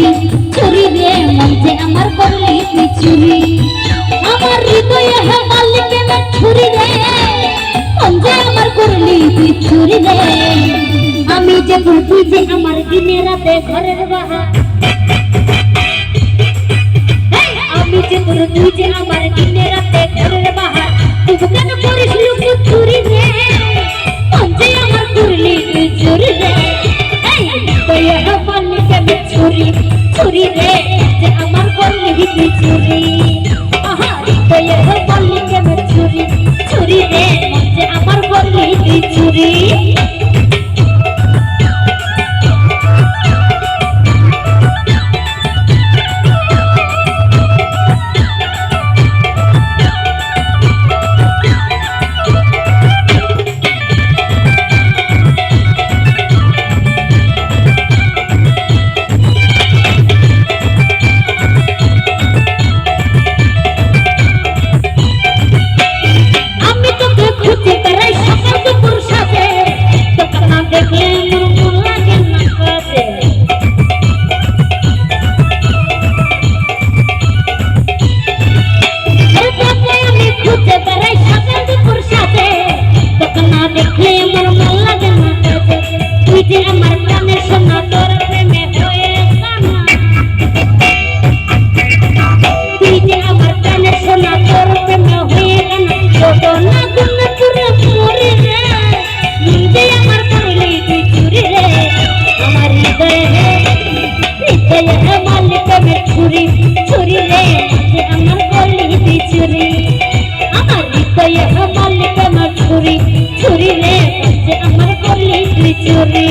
চুরি চুরি রে মনছে আমার করলি তুই চুরি। আমার হৃদয়ে হে গালি কেন ছুরি রে মনছে আমার করলি তুই চুরি রে। আমি যে বুঝি আমার দিনে রাতে ঘরের বাহা চলে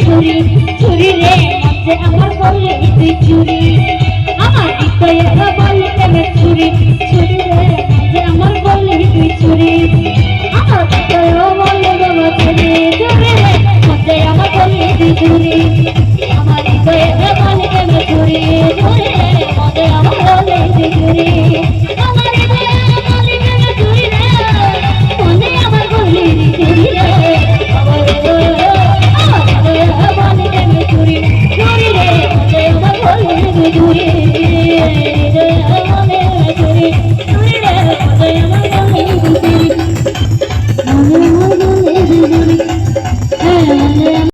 ছুরি ছুরি রে নাচে আমার করলে তুই চুরি। আমার বিতয়ে বল কেন ছুরি ছুরি রে নাচে আমার